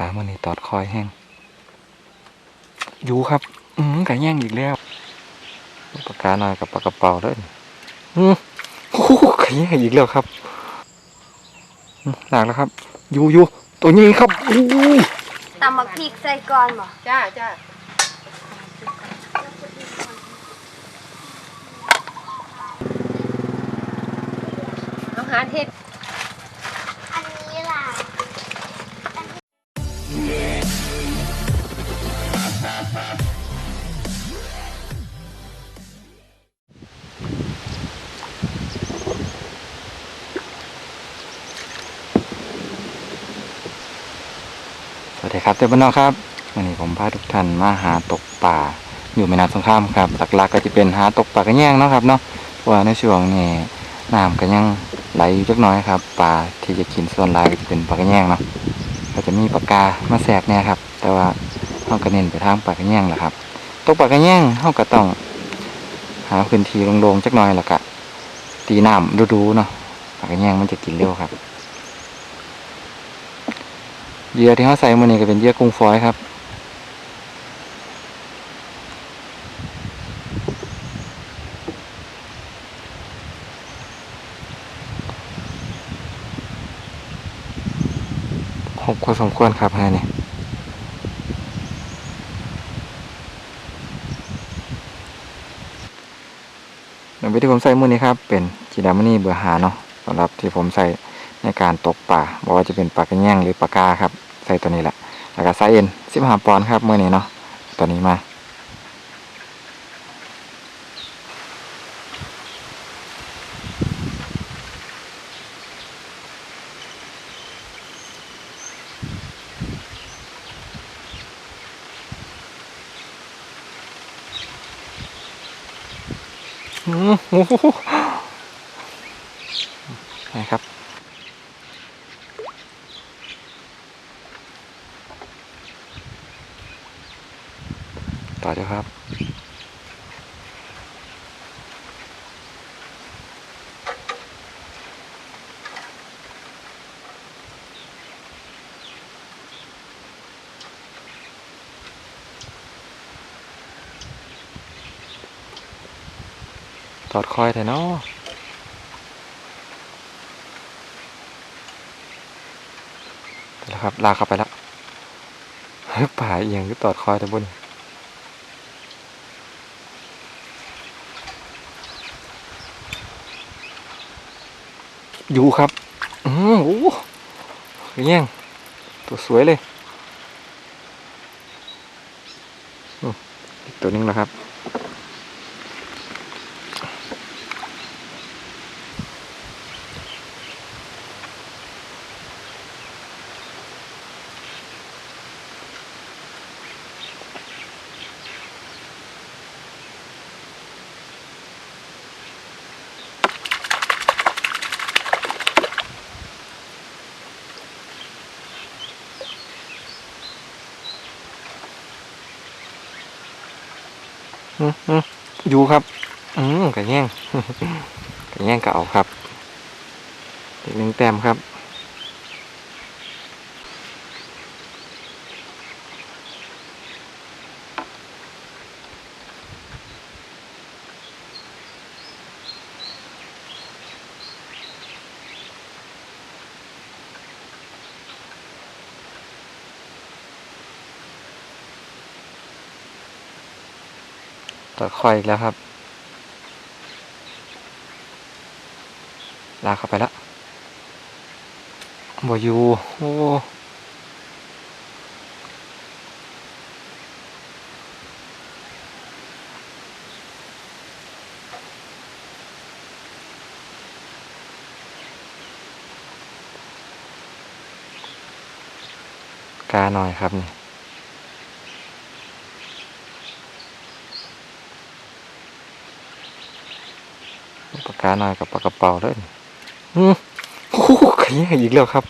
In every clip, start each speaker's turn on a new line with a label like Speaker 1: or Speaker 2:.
Speaker 1: ขามันนี่ตอดคอยแห้งอยู่ครับ อืมไก่แย่งอีกแล้วปากกาหน่อยกับปากกระเป๋าเลยอืมโอ้โหไก่แย่งอีกแล้วครับอืมหนักแล้วครับ อยู่อยู่ตัวนี้ครับอู้ย
Speaker 2: ตำบักพริกใส่ก่อนบ่
Speaker 3: จ้าจ้าอาหารเห็ด
Speaker 1: ครับเต้บ้านนอกครับวันนี้ผมพาทุกท่านมาหาตกป่าอยู่แม่น้ำสงครามครับหลักๆก็จะเป็นหาตกป่ากระแยงเนาะครับเนาะเพราะว่าในช่วงนี้น้ำก็ยังไหลอยู่เล็กน้อยครับปลาที่จะกินส่วนหลายก็จะเป็นปลากระแยงเนาะก็จะมีปลากามาแทรกเนี่ยครับ แต่ว่าเขาก็เน้นไปทางปลากระแยงแหละครับ ตกปลากระแยงเขาก็ต้อง หาพื้นที่โล่งๆจักหน่อยแล้วก็ตีน้ำดูๆเนาะปลากระแยงมันจะกินเร็วครับ เหยื่อที่เขาใส่มันนี่ก็เป็นเหยื่อกุ้งฝอยครับ หกคนสมควรครับฮะนี่หนึ่งวิธีผมใส่มือนี้ครับ เป็นจีดามนี่เบอร์หาเนาะสำหรับที่ผมใส่ในการตกป่าบอกว่าจะเป็นปลากระแยงหรือปลากาครับ ใส่ตัวนี้แหละ แล้วก็ไซส์เอ็นสิบห้าปอนด์ครับเมื่อนี้เนาะ ตัวนี้มา อืมโอ้โหนะครับ ต่อเดี๋ยครับ ตอดคอยแต่เนาะไปแล้วครับ ลาเข้าไปแล้วป่าเอียงก็ตอดคอยแต่บน อยู่ครับอืมโอ้โหแย่งตัวสวยเลยอืมอีกตัวนึงนะครับ อยู่ครับ อืมกระแย่งกระแย่งก็เอาครับอีกหนึ่งแต้มครับ ต่อคอยอีกแล้วครับ ลากเข้าไปแล้วบอยู่โอ้กาหน่อยครับนี่ กกาหน่อยกับปากกระเป๋าเลยอืมโอ้โหไข่แย่งอีกแล้วครับ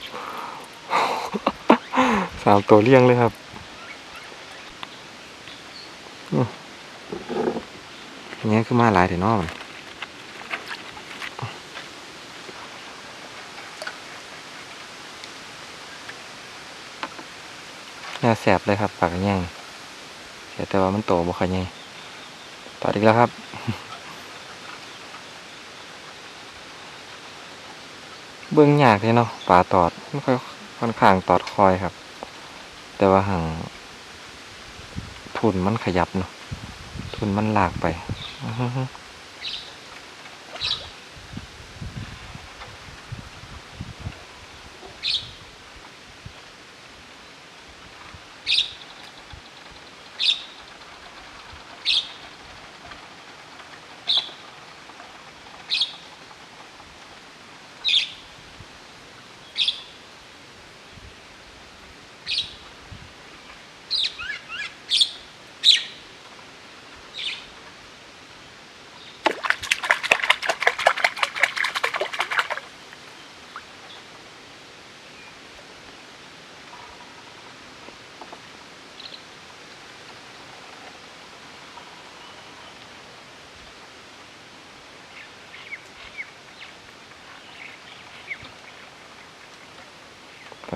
Speaker 1: สามตัวเลี้ยงเลยครับอืมอย่างเงี้ยคือมาหลายแต่นอกมันน่าแสบเลยครับปากกระแยงแต่ว่ามันโตบ่ค่อยใหญ่ตอดอีกแล้วครับ เบื้องยากเลยเนาะป่าตอดมันค่อยค่อนข้างตอดคอยครับ แต่ว่าห่างทุนมันขยับเนาะทุนมันลากไป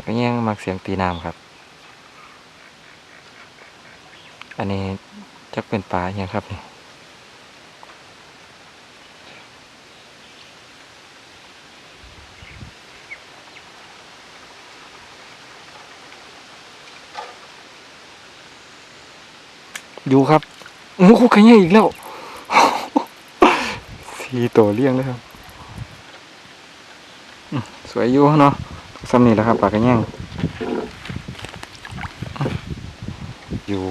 Speaker 1: อื้อหือปากกระแยงมักเสียงตีน้ำครับ อันนี้จักเป็นปลาอย่างครับนี่อยู่ครับโอ้โหขยายอีกแล้วสี่ตัวเลี้ยงเลยครับ สวยอยู่เนาะ ซ้ำนี่แหล้วครับปลากระแยงอยู่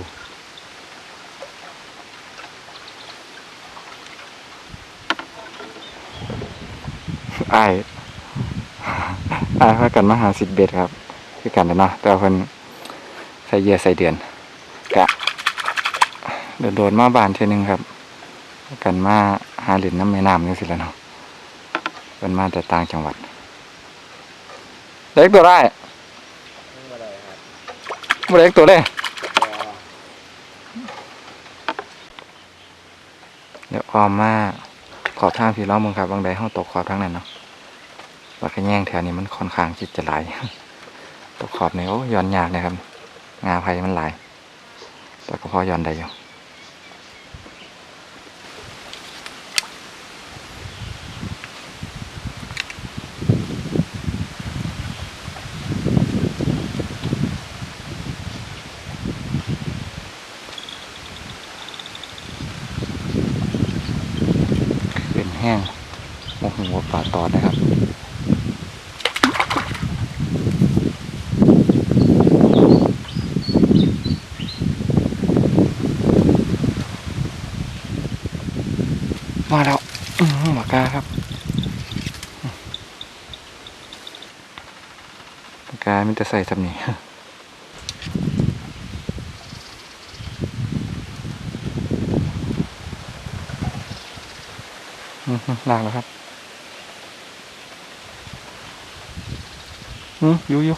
Speaker 1: ไอ้ายอ้ายพากันมาหาสิบเบ็ดครับ คือกันนะเนาะแต่ว่าเพิ่นใส่เหยื่อใส่เดือนกะโดนโดนๆมาบานเท่อนึงครับพากันมาหาเหรียญน้ำแม่น้ำนี่สิแหล้วเนาะเพิ่นมาแต่ต่างจังหวัด เล็กตัวได้บ่เล็กตัวเลยเดี๋ยวออมมาขอบทางพี่ล้อมมึงครับบางใดห้องตกขอบทางนั้นเนาะว่าขะแย่งแถวนี้มันค่อนข้างจิตจะหลายตกขอบเนี่ยโอ้ย้อนยากนะครับ งาไผ่มันหลายแต่ก็พอย้อนได้อยู่ เป็นแห้งโอ้โหป่าตอดนะครับ มาแล้ว อืมหมากาครับห มันจะใส่สำนีอืมลากแล้วครับอืมอยู่อยู่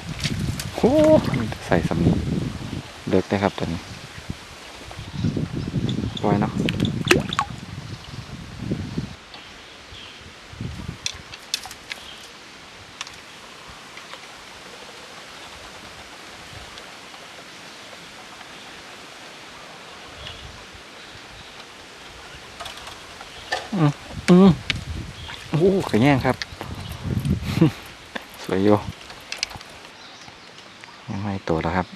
Speaker 1: โอ้มันจะใส่สำนีเลิกได้ครับตัวนี้ปล่อยเนาะ อืมอืมโอ้ขยแย่งครับ สวยอยู่ยังไม่โตแล้วครับ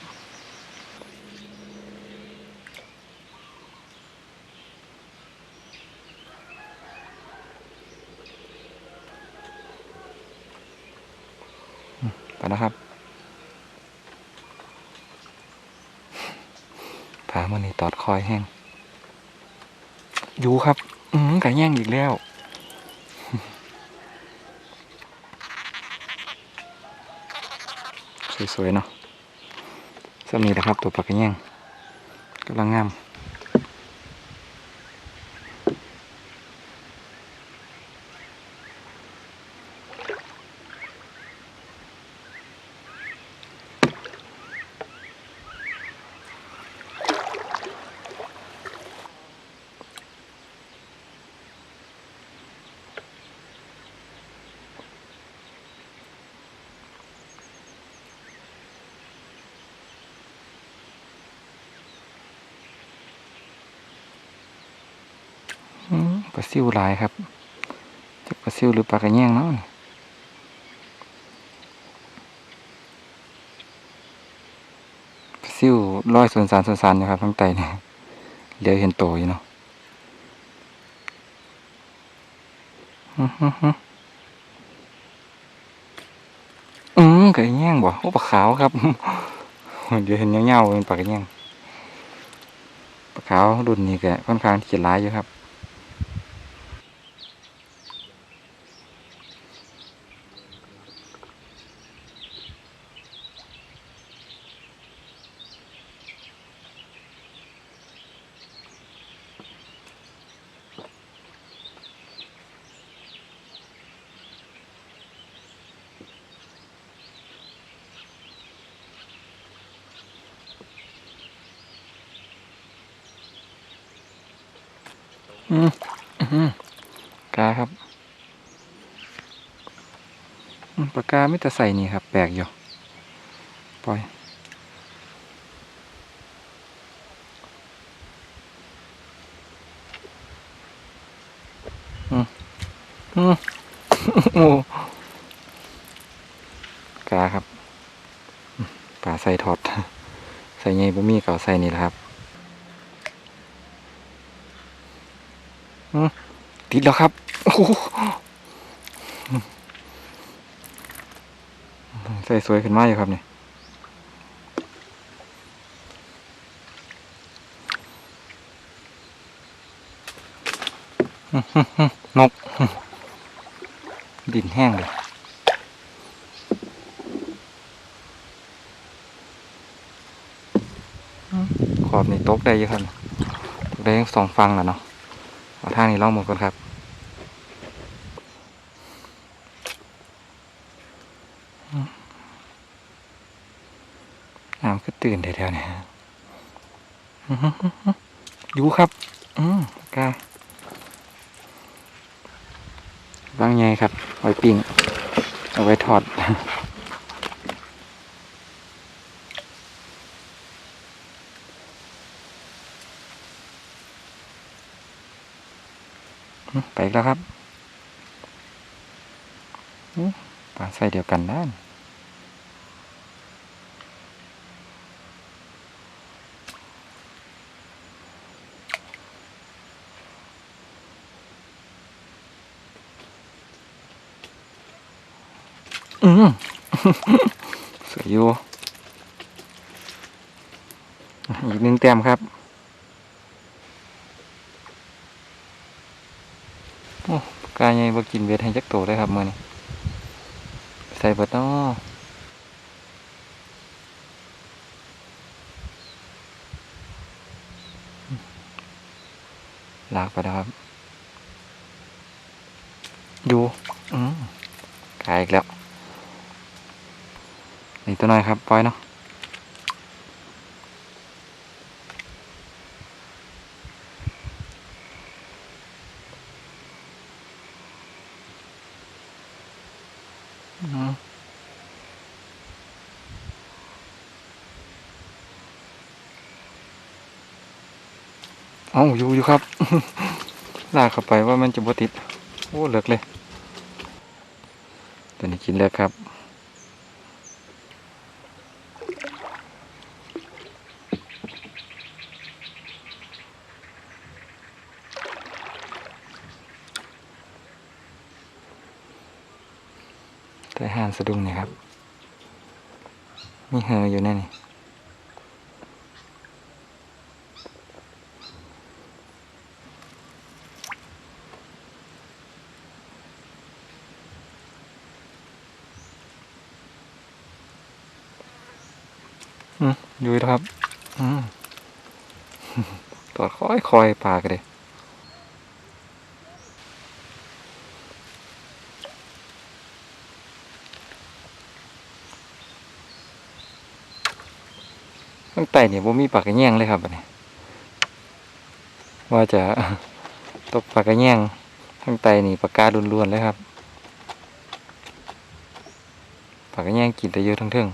Speaker 1: ไปแล้วครับผามันนี่ตอดคอยแห้งอยู่ครับ อืมไก่ย่งอีกแล้ว สวยๆเนาะสามีนะครับตัวปลากระย่งกำลังงาม ซิวหลายครับจะปลาซิวหรือปลากระแยงเนาะปลาซิวร้อยส่วนสารส่วนสารอยู่ครับทั้งไตเนี่ยเดี๋ยวเห็นโตอยู่เนาะอื้อหือหืออืมกระแยงบ่โอ้ปลาขาวครับเดี๋ยวเห็นเงาๆเป็นปลากระแยงปลาขาวรุ่นนี้ก็ค่อนข้างที่จะร้ายอยู่ครับ อืมอื้อหือกาครับอืม ปากกาไม่แต่ใส่นี่ครับ แปลกอยู่ ปล่อยอืมอืมโอ้กาครับปลาใส่ทอด ใส่ไงบ่มีเก่าใส่นี่แหละครับติดแล้วครับ โอ้โห ใส่สวยขึ้นมากอยู่ครับเนี่ยนก ดินแห้งเลยขอบนี่ตกได้เยอะครับตกได้ทั้งสองฟังแล้วเนาะเอาทางนี้ล่องหมดก่อนครับ น้ำก็ ตื่นแถวๆนี้อื้อยู่ครับ อืมกาบางไงครับเอาไว้ปิ้งเอาไว้ทอดไปแล้วครับปลาใส่เดียวกันด้าน อืมสวยอยู่อีกหนึ่งแต้มครับโอ้กายยังบ่กินเบ็ดให้จักโตได้ครับมือนี้ใส่เบิดเนาะลากไปแล้วครับอยู่อืมกายอีกแล้ว ตัวน้อยครับปล่อยเนาะอืมเอาอยู่อยู่ครับ ลากเข้าไปว่ามันจะบ่ติด โอ้ เหลิกเลย ตัวนี้กินเลิกครับ แต่ห่าน สะดุ้งเนี่ยครับมีเหออยู่แน่นี่อืมอยู่แล้วครับ อืมตอดคอยคอยปากเลย ข้งใต้เนี่ยบ่มีปากระแยงเลยครับนนี้ว่าจะตบปากระแยงข้งไตนี่ปากกาล้วนๆเลยครับปากระแยงกินแต่เยอะทั้งเทิง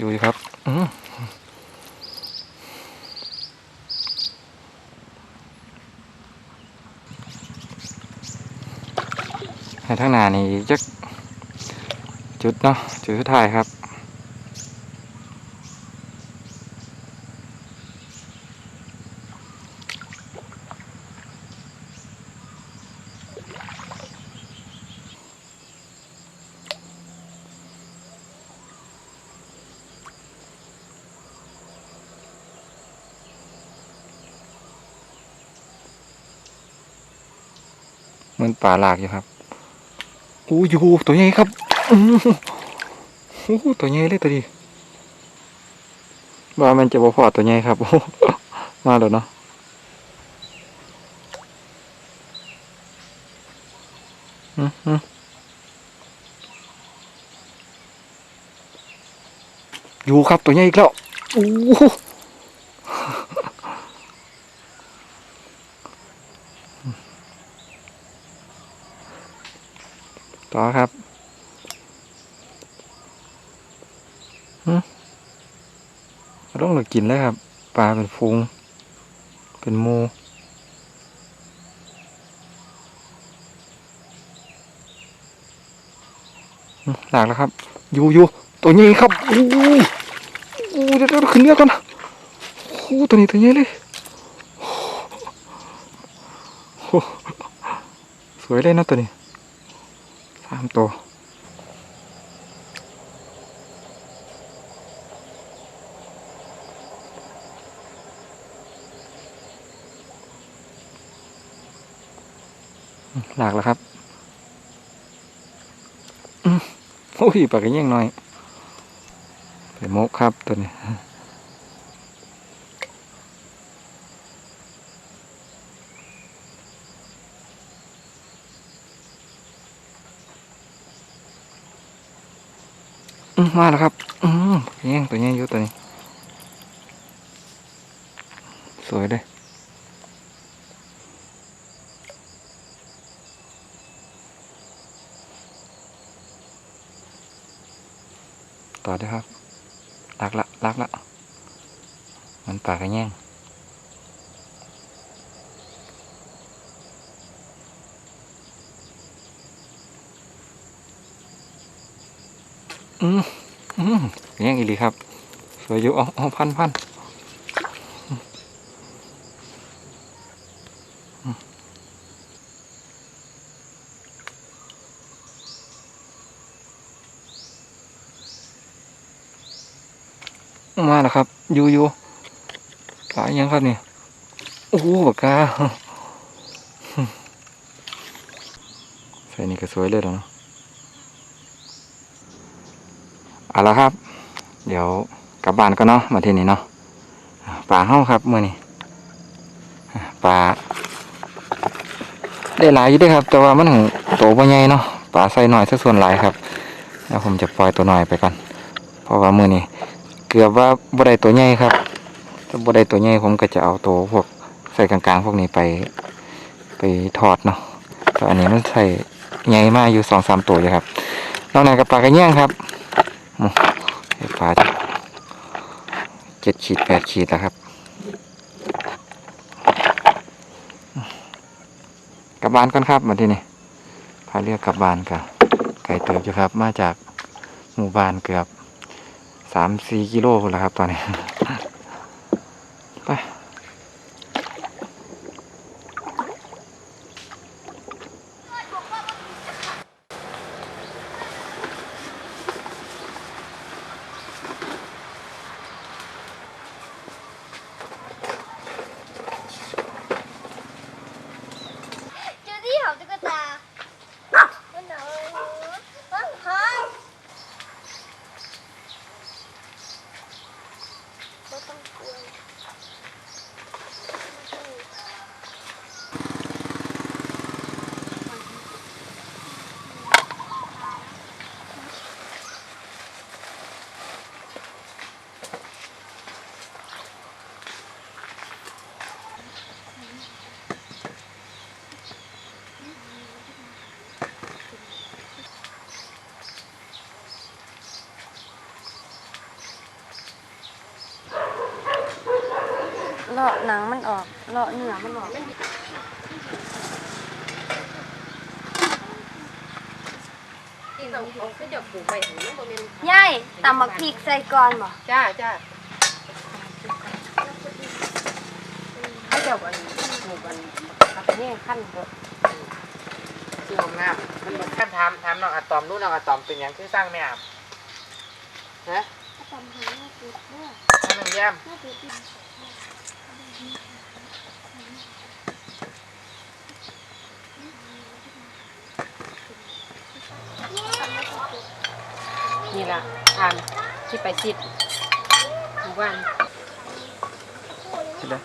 Speaker 1: ดูดิครับ อืมให้ทั้งหนานี่ จักจุดเนาะจุดสุดท้ายครับมือนป่าหลากอยู่ครับ โอ้ยูตัวใหญ่ครับอู้หูตัวใหญ่เลยตัวดีว่ามันจะบ่พอตัวใหญ่ครับมาแล้วเนาะอืมอือยู่ครับตัวใหญ่อีกแล้วอู้หูต่อครับหืม ต้องเหลอกินเลยครับ ปลาเป็นฟูง เป็นมูหลากแล้วครับ อยู่อยู่ตัวนี้ครับอู้อู้เดี๋ยวเดี๋ยวขึ้นเรือก่อนนะอู้ตัวนี้ตัวนี้เลยโอ้สวยเลยนะตัวนี้สามตัว หลากแล้วครับโอ้ยปากกันยังหน่อย ไปมกครับตัวนี้มมาแล้วครับ อืมแย่งตัวแย่งอยู่ตัวนี้ สวยเลยต่อด้วยครับลักละลักละ มันปากกระแย่งอืมอืมแย่งอีหลีครับ สวยอยู่อ๋อพันพันมาแล้วครับ อยู่อยู่ายังครับเนี่ยโอ้โหปากกาใส่นี่ก็สวยเลยเนาะเอาละครับ เดี๋ยวกลับบ้านก็เนาะมาที่นี่เนาะปลาเฮ้าครับเมื่อนี้ปลาได้หลายอยู่ด้วยครับ แต่ว่ามันโตบ่ใหญ่เนาะปลาใส่หน่อยซะส่วนหลายครับ แล้วผมจะปล่อยตัวหน้อยไปก่อนเพราะว่ามื่อนี้เกือบว่าบ่ได้ตัวใหญ่ครับ ถ้าบ่ได้ตัวใหญ่ผมก็จะเอาตัวพวกใส่กลางๆ พวกนี้ไป ไปทอดเนาะแต่อันนี้มันใส่ใหญ่มากอยู่สองสามตัวเลยครับนอกนั้นกับปลากระเงี้ยงครับปลาเจ็ดขีดแปดขีดแล้วครับกลับบ้านก่อนครับมาที่นี่พาเรียกกลับบ้านกันไก่เติบอยู่ครับ มาจากหมู่บ้านเกือบสามสี่กิโลพุ่นแล้วครับตอนนี้ ไป
Speaker 2: เจอที่เขาตุ๊กตามันหนาวมันหอม เลาะหนังมันออก เลาะเนื้อมันออก
Speaker 3: ที่เราเอาขึ้นจากปลูกไปถึงนั้นบ่แม่น
Speaker 2: ยายตำบักพริกใส่ก่อนบ่
Speaker 3: จ้าจ้าให้เจ้าอันปลูกอันตักแย่งขั้นบ่
Speaker 4: ชื่อของน้ำมันบอกขั้นถามถามน้องอะตอมรู้น้องอะตอมเป็นหยังคือสร้างไม่อาบฮะ
Speaker 2: ตำหาหน้าติดเด้อ
Speaker 4: ให้มันแย้ม
Speaker 2: หน้าติด
Speaker 3: นี่ละทานที่ไปซิดหมู่บ้าน
Speaker 1: คิดเลย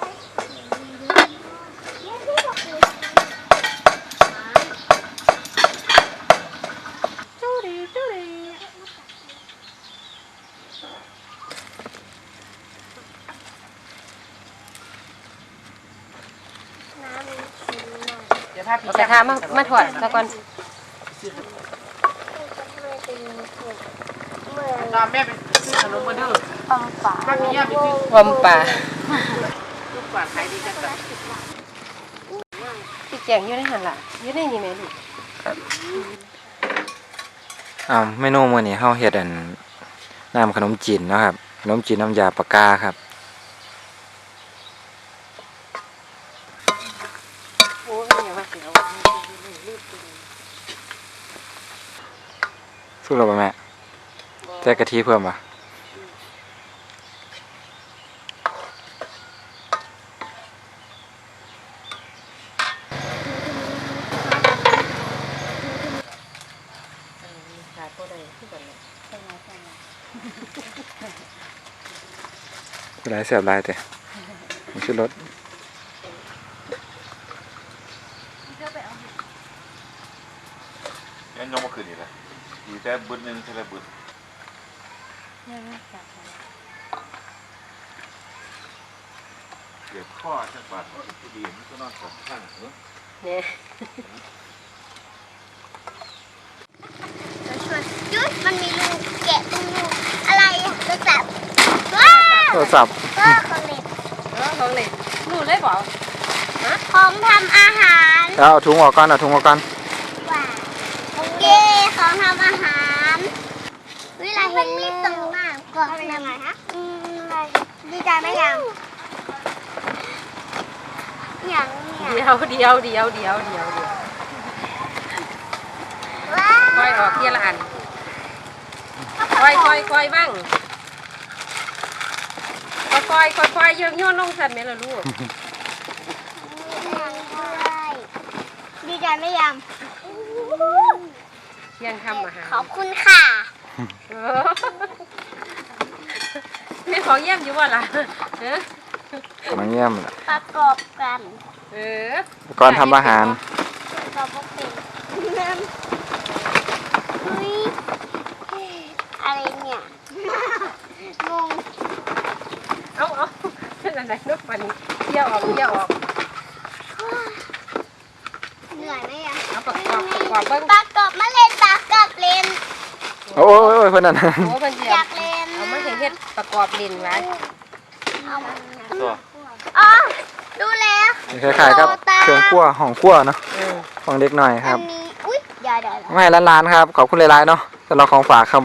Speaker 3: จูดีจูดี
Speaker 2: น้ำมันชิมหน่อย
Speaker 4: เดี๋ยวภาพพี่
Speaker 3: เอา กระทะมามาถอดซะก่อน
Speaker 2: ทำไมเป็นถูกเหมือน
Speaker 4: ตอมแม่เป็นซื้อขนมมาเด้อ
Speaker 2: ปอมป่า
Speaker 4: ภาพพี่แย้มเป็นซื้อ
Speaker 3: วอมป่า
Speaker 4: ลูกกวาดขายดีจังเลย
Speaker 3: ที่แจงอยู่ในหันล่ะอยู่ในนี่แม่ลูก
Speaker 1: อ้าวเมนูมื้อนี้เฮาเฮ็ดอันน้ำขนมจีนเนาะครับ ขนมจีนน้ำยาปากกาครับ
Speaker 3: โอ้ยอย่าว่าสิเอา
Speaker 1: สู้เราป่ะแม่แต่กะทิเพิ่มป่ะ
Speaker 3: ขาดบ่ได้คือกันเลย
Speaker 1: หลายเสียบหลายแต่มันชื่อรส
Speaker 5: ยังยกมาคืนอีกเลยอยู่ แต่บุญหนึ่งเท่าไรบุญเดี๋ยวข้อจังหวัดที่ดีมันก็นอนสองข้างเนอะ
Speaker 3: เนี่ย
Speaker 2: แล้วช่วยยุดมันมีรูแกะตรงรูอะไรอะโทรศัพท์ว้าว
Speaker 1: โทรศัพท์
Speaker 2: ก็ของเล็ก
Speaker 3: เออของเล่นรู้เลยบ่
Speaker 2: ของทำอาหาร
Speaker 1: เอาถุงออกก่อนเอาถุงออกก่อน
Speaker 2: ของทำอาหารเวลาเห็นมีตรงมากกว่าเป็นยังไงฮะอืมอะไรดีใจไหมยังยังเนี่ย
Speaker 3: เดียวเดียวเดียวเดียวเดียวเดียว
Speaker 2: ว้าว
Speaker 3: ค่อยออกทีละอันค่อยค่อยค่อยบ้างค่อยค่อยค่อยค่อยโยนโยนลงสันแม่ละลูก
Speaker 2: ดีใจไหมยัง
Speaker 3: เที่ ยงทำอาหาร
Speaker 2: ขอบคุณค่ะ
Speaker 3: เออแม่ของเยี่ยมอยู่ว่าล่ะเออ
Speaker 1: มาเยี่ยมล่ะ
Speaker 2: ประกอบกัน
Speaker 3: เออ
Speaker 1: ก่อนทำอาหาร
Speaker 2: ประกอบเป็นอุ้ยอะไรเนี่ยงง
Speaker 3: เอาเอาเป็นอะไรนกปันเที่ยวออกเที่ยวออก
Speaker 2: เหนื่อยไหมยัง
Speaker 3: เอาประกอบประกอบเบิ้ง
Speaker 2: ประกอบมาเล่นประกอบ เล่น
Speaker 1: โอ้ยโอ้ยโอ้ยเพื่อนนั่น
Speaker 3: โอ้มันเดี
Speaker 2: อ
Speaker 3: ยว
Speaker 2: ยากเล่น
Speaker 3: เอามาให้เฮ็ดประกอบเล่นไว้
Speaker 2: เอามา
Speaker 5: ตัว
Speaker 2: อ๋อดูแล้ว
Speaker 1: คล้ายๆกับเครื่องคั่วห้องคั่วเนาะ
Speaker 3: เออ
Speaker 1: ของเด็กหน่อยค
Speaker 2: อั
Speaker 1: รับ
Speaker 2: นนี้อุ้ยเดี๋ยวเดี๋ยวเดี๋ยว
Speaker 1: ไม่ร้านๆครับขอบคุณหลายๆเนาะสำหรับของฝากครับ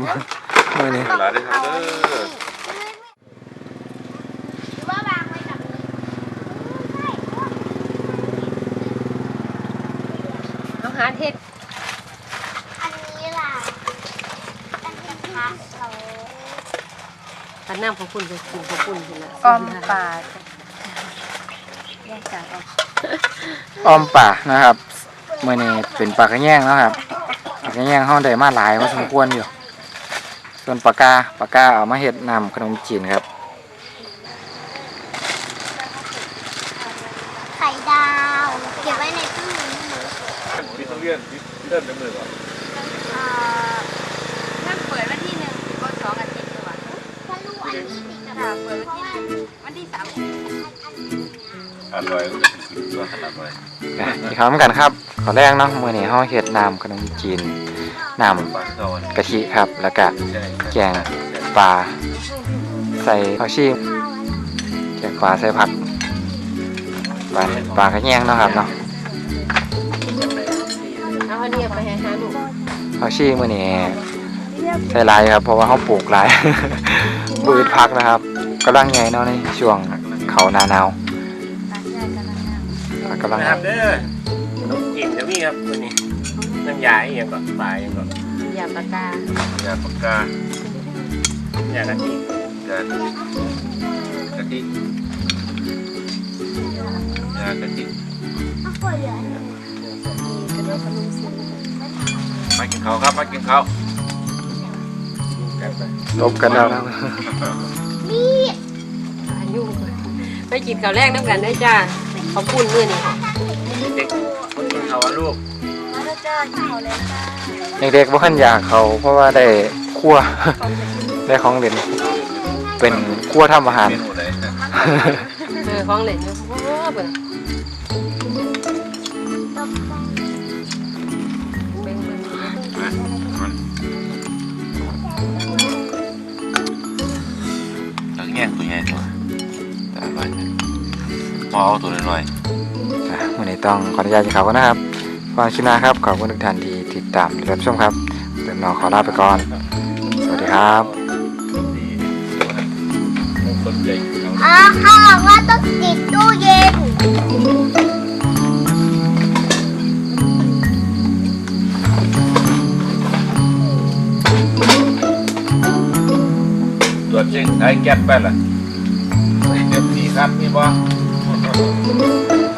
Speaker 1: มื่อนี้
Speaker 5: เวลาได้ครับเด้อ
Speaker 2: หรือว่าวางไว้แบบนี้ใช่
Speaker 3: เอาหาเฮ็ด
Speaker 2: อันนี้ล่ะอันนี้ค่ะเรา
Speaker 3: ปั นน้ำของคุณไปกินของคุณเห็นละ
Speaker 2: ออมปลา
Speaker 3: แยกจากเอา
Speaker 1: อ้อมป่านะครับมื่อนี้เป็นปลากระแยงแล้วครับปลากระแยงห้องได้มาหลายพอสมควรอยู่ ส่วนปลากาปลากาเอามาเฮ็ดนำขนมจีนครับ
Speaker 2: ไข่ดาว เก็บไว้ในตู้นี้หนู
Speaker 5: พี่ต้องเลื่อนพี่เลื่อนในมือก่อน
Speaker 2: เอ่อ
Speaker 3: นั่นเปิดวันที่หนึ่งก็สองอาทิตย์ดีกว่า
Speaker 2: ถ้าลูกอันนี้ติดกับ
Speaker 3: ค่ะ
Speaker 2: เปิ
Speaker 3: ดวันที่วันที่สาม
Speaker 5: อร่อยก็จะขึ้นตัวขนาดเลย
Speaker 1: ที่เขาเหมือนกันครับขอแรกเนาะมื่อนี้ห้องเฮ็ดน้ำขนมจีนน้ำกะทิครับ แล้วก็แกงปลาใส่ผักชีแกงปลาใส่ผักปลาปลากระแยงเนาะครับเนาะ
Speaker 3: เอาอันนี้ไปให้หาลูก
Speaker 1: ผักชีมื้อนี้ใส่ลายครับ เพราะว่าเขาปลูกลายบืดพักนะครับ กำลังใหญ่เนาะในช่วงเขาหนาหนาวผักกำลัง
Speaker 5: นะครับเด้อน้ำกินจะมีครับวันนี้น้ำยาอีกอย่างก่อนปลาอย่างก่อน
Speaker 3: อย่าปากกายา
Speaker 5: ปากกายากะทิยากะทิยากะทิมากินข้าวครับมากินข้าวกันไป
Speaker 1: ลบกันแล้ว นะ
Speaker 3: อายุไปกินข้าวแรกน้ำกันได้จ้าขอบคุณมื้อนี้
Speaker 5: เด็กคนกินข้าวอะลูก
Speaker 1: เด็กๆบ่คันอยากเขาเพราะว่าได้ครัวได้ของเล่นเป็นครัวทำอาหาร
Speaker 5: เมนูไหน
Speaker 3: เออของเล่นอยู่โอ้เบิ่งเอ
Speaker 5: เอาตัวน้อย
Speaker 1: อะวันนี้ต้องขออนุญาตกินข้าวก่อนนะครับฟังชินาครับขอบคุณทุกท่านที่ติดตามรับชมครับเดี๋ยวน้องขอลาไปก่อน สวัสดีครับ
Speaker 5: ๆดีตัวนั้นคนใหญ่เขา
Speaker 2: อ๋อเขาบอกว่าต้องติดตู้เย็น
Speaker 5: ตรวจเช็คไอ้แก๊สไปล่ะเดี๋ยวพี่ครับพี่บอ Música